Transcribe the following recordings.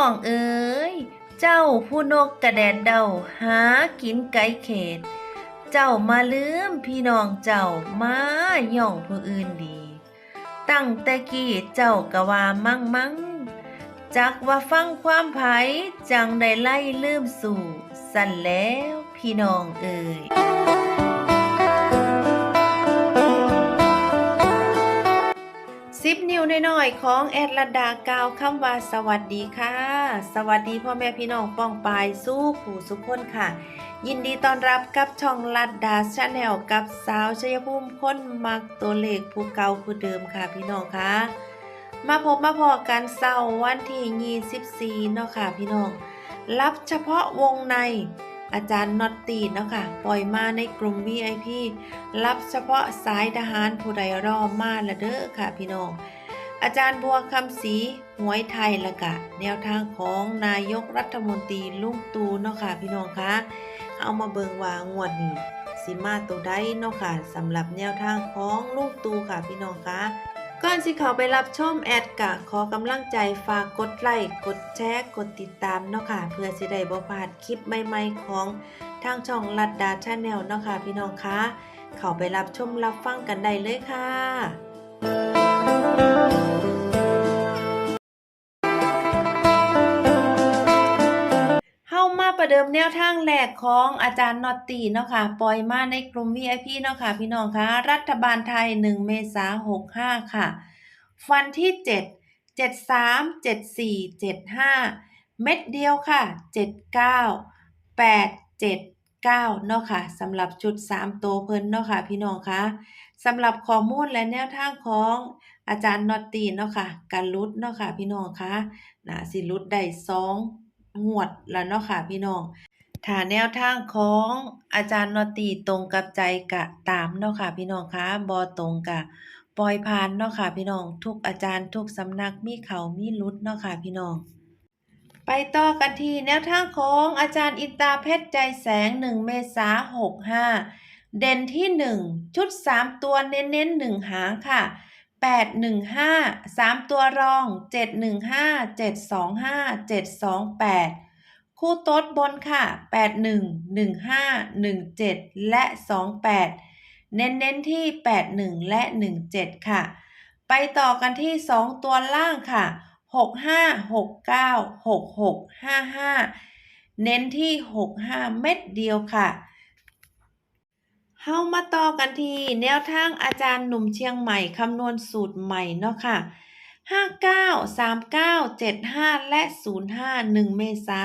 ้องเอ๋ย เจ้าผู้นกกระแดดเดาหากินไก่เขต เจ้ามาลืมพี่น้องเจ้ามาย่องผู้อื่นดี ตั้งแต่กี้เจ้าก็ว่ามั่งมั่งจักว่าฟังความไผจังได้ไล่ลืมสู่ สั่นแล้วพี่น้องเอ่ย สิบนิ้วน้อยๆของแอดลดากาวคำว่าสวัสดีค่ะ สวัสดีพ่อแม่พี่น้องป้องปายสู้ผู้สุขคนค่ะ ยินดีต้อนรับกับช่องลัดดาชาแนลกับสาวชัยภูมิคนมักตัวเลขผู้เก่าผู้เดิมค่ะพี่น้องค่ะ มาพบมาพอกันเสาร์วันที่ 24 เนาะค่ะพี่น้อง รับเฉพาะวงใน อาจารย์น็อตตีเนาะค่ะปล่อยมาในกลุ่ม VIP รับเฉพาะสายทหารผู้ใดรอมาละเด้อค่ะพี่น้องอาจารย์บัวคำศรีหวยไทยละกะ แนวทางของนายกรัฐมนตรีลุงตูเนาะค่ะพี่น้องคะเอามาเบิงว่างวดนี้สิมาตัวใดเนาะค่ะสำหรับแนวทางของลุงตูค่ะพี่น้องคะ ก่อนสิเขาไปรับชมแอดกะขอกำลังใจฝากกดไลค์กดแชร์กดติดตามเนาะค่ะ เพื่อสิได้บ่พลาดคลิปใหม่ๆของทางช่องลัดดาชาแนลเนาะค่ะพี่น้องคะเขาไปรับชมรับฟังกันได้เลยค่ะ เดิมแนวทางแรกของอาจารย์นอตตีเนาะค่ะ ปล่อยมาในกลุ่ม VIP เนาะค่ะ พี่น้องคะรัฐบาลไทย 1 เมษายน65 ค่ะ ฟันที่ 7 73 74 75 เม็ดเดียวค่ะ 79 8 7 9เนาะค่ะสำหรับชุด 3 ตัวเพิ่นเนาะค่ะ พี่น้องคะสำหรับข้อมูลและแนวทางของอาจารย์นอตตีเนาะค่ะการลุดเนาะค่ะ พี่น้องคะน่าสิลุดได้สอ งวดแล้วเนาะค่ะพี่น้องถ้าแนวทางของอาจารย์นอตีตรงกับใจกะตามเนาะค่ะพี่น้องคะบ่ตรงกะปล่อยผ่านเนาะค่ะพี่น้องทุกอาจารย์ทุกสำนักมีเขามีหลุดเนาะค่ะพี่น้อง ไปต่อกันที่แนวทางของอาจารย์อินตาเพชรใจแสง1เมษาหกห้าเด่นที่1ชุด3ตัวเน้นๆ1หางค่ะ 815 3 ตัวรอง 715 725 728 คู่โต๊ดบนค่ะ 81 15 17 และ 28 เน้นๆที่ 81 และ 17 ค่ะ ไปต่อกันที่ 2 ตัวล่างค่ะ 65 69 66 55 เน้นที่ 65 เม็ดเดียวค่ะ เฮามาต่อกันที่แนวทางอาจารย์หนุ่มเชียงใหม่คำนวณสูตรใหม่เนาะค่ะ 59 39 75 และ 05 1 เมษา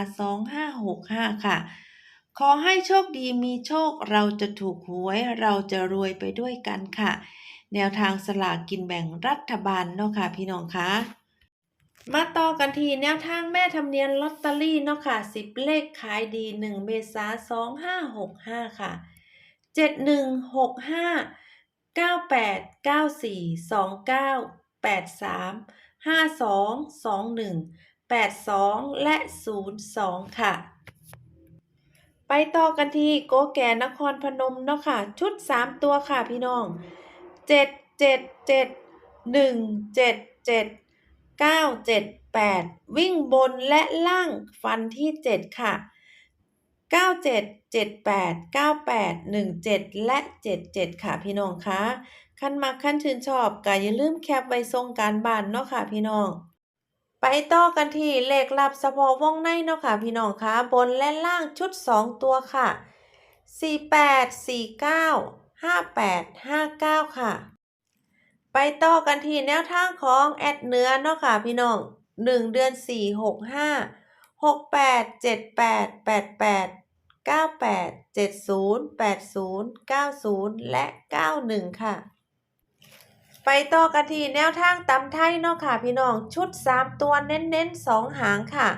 2565 ค่ะ ขอให้โชคดีมีโชคเราจะถูกหวยเราจะรวยไปด้วยกันค่ะ แนวทางสลากกินแบ่งรัฐบาลเนาะค่ะพี่น้องคะมาต่อกันทีแนวทางแม่ทำเนียนลอตเตอรี่เนาะค่ะ10 เลขขายดี 1 เมษา2565 ค่ะ เจ็ดหนึ่งหกห้าเก้าแปดเก้าสี่สองเก้าแปดสามห้าสองสองหนึ่งแปดสองและศูนย์สองค่ะ ไปต่อกันที่โกแก่นครพนมเนาะค่ะ ชุดสามตัวค่ะพี่น้องเจ็ดเจ็ดเจ็ดหนึ่งเจ็ดเจ็ดเก้าเจ็ดแปดวิ่งบนและล่างฟันที่เจ็ดค่ะ 97 78 98 17 และ 77 ค่ะพี่น้องคะขั้นมักขั้นชื่นชอบก็อย่าลืมแคปไว้ส่งการบ้านเนาะค่ะพี่น้อง ไปต่อกันที่เลขลับเฉพาะวงในเนาะค่ะพี่น้องคะบนและล่างชุด 2 ตัวค่ะ 48 49 58 59 ค่ะ ไปต่อกันที่แนวทางของแอดเนื้อเนาะค่ะพี่น้อง 1 เดือน 4 65 68 78 88 98 70 80 90 และ 91 ค่ะ ไปต่อกันที่แนวทางตำไทยเนาะค่ะพี่น้องชุด 3 ตัวเน้นๆ 2 หางค่ะ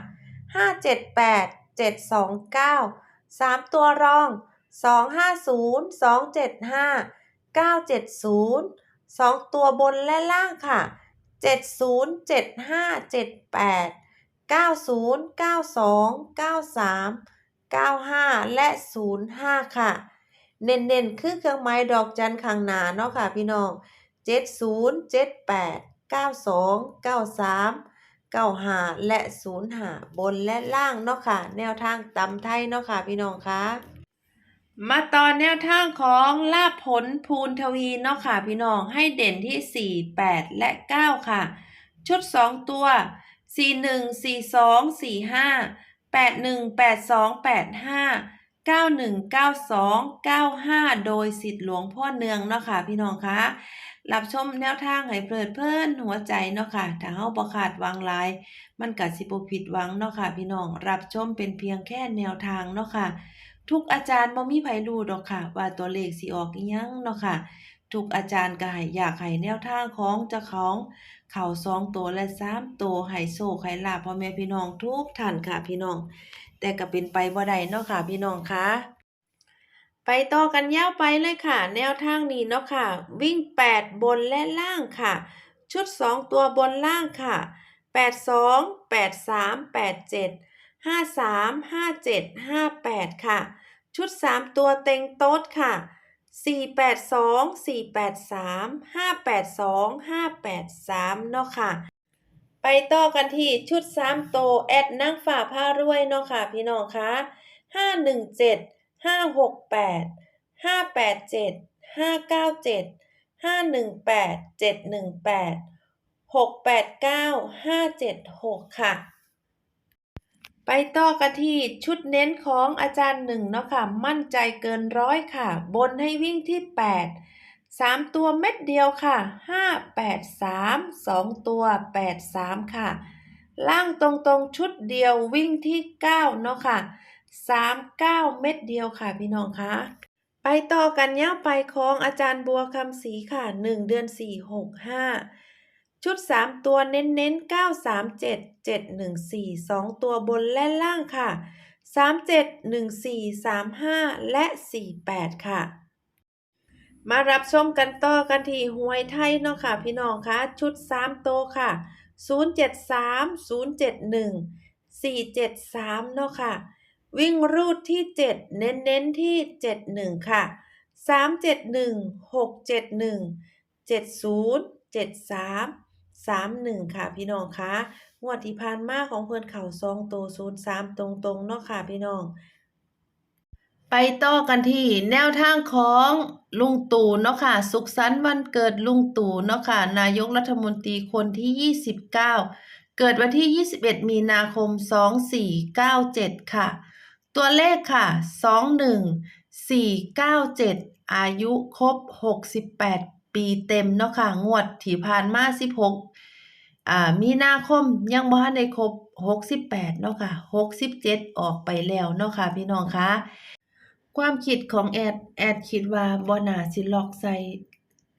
578 729 3 ตัวรอง 250 275 970 2 ตัวบนและล่างค่ะ 70 75 78 90 92 93 95 และ 05 ค่ะ เน้นๆ คือเครื่องไม้ดอกจันข้างหน้าเนาะค่ะพี่น้อง 70 78 92 93เก้าหาและศูนย์หาบนและล่างเนาะค่ะ แนวทางตำไทยเนาะค่ะพี่น้องคะมาตอนแนวทางของลาบผลภูนทวีเนาะค่ะพี่น้องให้เด่นที่ 4 8 และ 9 ค่ะ ชุด 2 ตัว 4 1 4 2 4 5 8 1 8 2 8 5 91 92 95 โดยสิทธิ์หลวงพ่อเนืองเนาะค่ะพี่น้องคะรับชมแนวทางให้เพลิดเพลินหัวใจเนาะค่ะถ้าเฮาบ่ขาดวังลาย มันก็สิบ่ผิดหวังเนาะค่ะพี่น้องรับชมเป็นเพียงแค่แนวทางเนาะค่ะทุกอาจารย์บ่มีไผรู้ดอกค่ะ ว่าตัวเลขสิออกอีหยังเนาะค่ะ ทุกอาจารย์ก็ให้อยากให้แนวทางของเจ้าของเข้า2ตัวและ3ตัวให้โชคให้ลาพ่อแม่พี่น้องทุกท่านค่ะพี่น้อง แต่ก็เป็นไปบ่ได้เนาะค่ะพี่น้องคะไปต่อกันยาวไปเลยค่ะ แนวทางนี้เนาะค่ะ วิ่ง 8 บนและล่างค่ะ ชุด 2 ตัวบนล่างค่ะ 82 83 87 53 57 58 ค่ะ ชุด 3 ตัวเต็งโต๊ดค่ะ 482 483 582 583 เนาะค่ะ ไปต่อกันที่ชุด3โตแอดนางฝ่าผ้ารวยเนาะค่ะ พี่น้องคะ517 568 587 597 518 718 689 576 ค่ะ ไปต่อกันที่ชุดเน้นของอาจารย์หนึ่งเนาะค่ะ มั่นใจเกินร้อยค่ะ บนให้วิ่งที่ 8 3 ตัวเม็ดเดียวค่ะ 5 8 3 2 ตัว 8 3 ค่ะ ล่างตรงๆชุดเดียววิ่งที่ 9 เนาะค่ะ 3 9 เม็ดเดียวค่ะพี่น้องคะไปต่อกันยาวไปของอาจารย์บัวคำศรีค่ะ 1 เดือน 4 6 5 ชุด 3 ตัวเน้นๆ9 3 7 7 1 4 2 ตัวบนและล่างค่ะ 3 7 1 4 3 5 และ 4 8 ค่ะ มารับชมกันต่อกันที่หวยไทยเนาะค่ะ พี่น้องคะชุด3โตวค่ะ 073 071 473 เนาะค่ะ วิ่งรูดที่ 7 เน้นๆที่ 71 ค่ะ 371 671 70 73 31ค่ะพี่น้องคะงวดที่ผ่านมาของเพิ่นเข่า2โตว03ตรงๆเนาะค่ะพี่น้อง ไปต่อกันที่แนวทางของลุงตู่เนาะค่ะ สุขสันต์วันเกิดลุงตู่เนาะค่ะ นายกรัฐมนตรีคนที่ 29 เกิดวันที่ 21 มีนาคม 2497 ค่ะ ตัวเลขค่ะ 21497 อายุครบ 68 ปีเต็มเนาะค่ะ งวดที่ผ่านมา16อ่ามีนาคมยังบ่ทันได้ครบ68เนาะค่ะ67 ออกไปแล้วเนาะค่ะ พี่น้องคะความคิดของแอดแอดคิดว่าบ่น่าสิล็อกใส่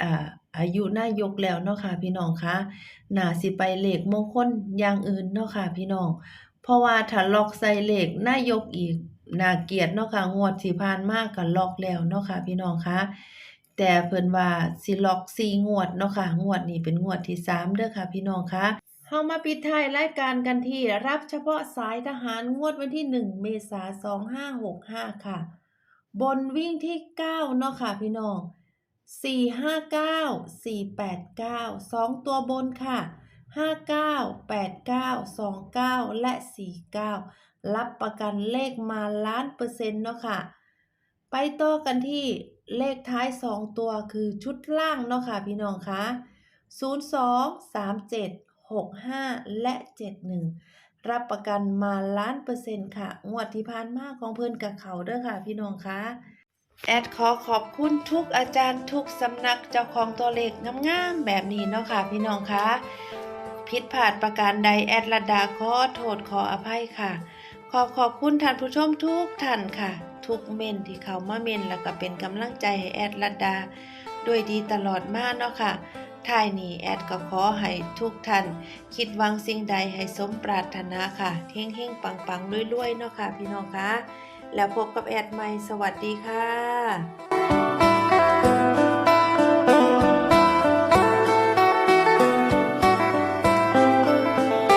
อ่าอายุนายกแล้วเนาะค่ะ พี่น้องคะน่าสิไปเลขมงคลอย่างอื่นเนาะค่ะ พี่น้อง เพราะว่าถ้าล็อกใส่เลขนายกอีกน่าเกียดเนาะค่ะงวดที่ผ่านมาก็ล็อกแล้วเนาะค่ะ พี่น้องคะ แต่เพิ่นว่าสิล็อก4งวดเนาะค่ะ งวดนี้เป็นงวดที่3เด้อค่ะ พี่น้องคะเฮามาปิดท้ายรายการกันที่รับเฉพาะสายทหารงวดวันที่ 1 เมษายน2565 ค่ะ บนวิ่งที่ 9 เนาะค่ะพี่น้อง 459 489 2 ตัวบนค่ะ 59 89 29 และ 49 รับประกันเลขมาล้านเปอร์เซ็นต์เนาะค่ะ ไปต่อกันที่เลขท้าย 2 ตัวคือชุดล่างเนาะค่ะพี่น้องคะ02 37 65 และ 71 รับประกันมาล้านเปอร์เซ็นต์ค่ะ งวดที่ผ่านมาของเพิ่นกับเขาเด้อค่ะพี่น้องคะแอดขอขอบคุณทุกอาจารย์ทุกสำนักเจ้าของตัวเลขงามๆแบบนี้เนาะค่ะพี่น้องคะผิดพลาดประการใดแอดระดาขอโทษขออภัยค่ะ ขอขอบคุณท่านผู้ชมทุกท่านค่ะ ทุกเม่นที่เขามาเม่นแล้วก็เป็นกำลังใจให้แอดระดาด้วยดีตลอดมากเนาะค่ะท้ายนี้แอดก็ขอให้ทุกท่านคิดวังสิ่งใดให้สมปรารถนาค่ะเฮงเฮงปังปังรวยๆเนาะค่ะพี่น้องคะแล้วพบกับแอดใหม่สวัสดีค่ะ